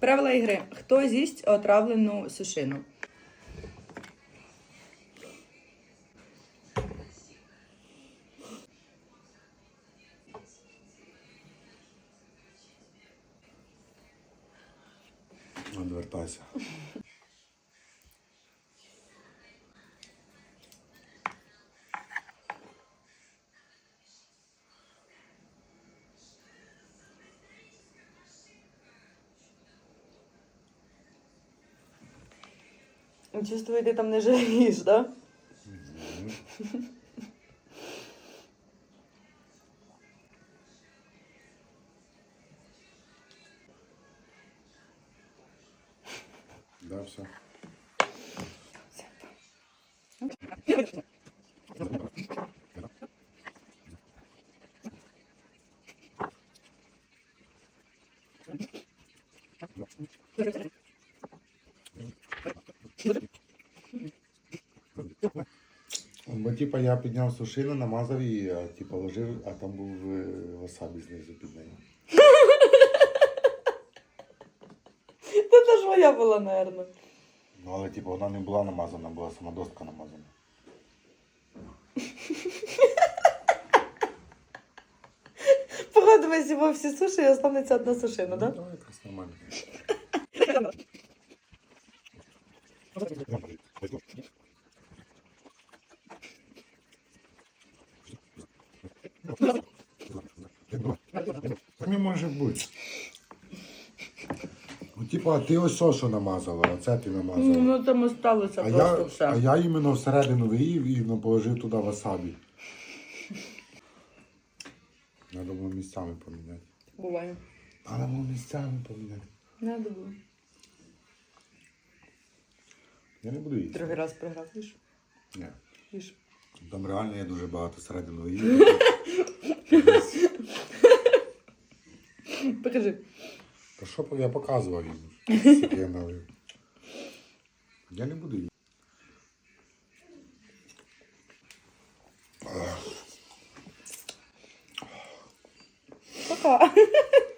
Правила ігри. Хто з'їсть отравлену сушину? Відвертайся. Чувствую, ти там не жалієш, так? Да, все. Бо типа я підняв сушину, намазав її, а типа ложив, а там був е, васабі знизу під нею. Та це ж моя була, напевно. Ну але типа вона не була намазана, була сама достка намазана. Походу, ми з'їмо всі суші і останеться одна сушина, Ну, так? давай, якраз нормально. не може бути. Ну, типа, ти ось що намазала, а це ти намазала. Ну, там осталося а, просто я, все. а я іменно всередину виїв і ну, положив туди васабі. Треба було місцями поміняти. Буває. Треба було місцями поміняти. Надо було. Я не буду їсти. Другий раз програв, їж? Ні. Їж. Там реально я дуже багато всередину виїв. Покажи. Та що я показував їм? скільки Я налив. Я не буду їсти. Пока.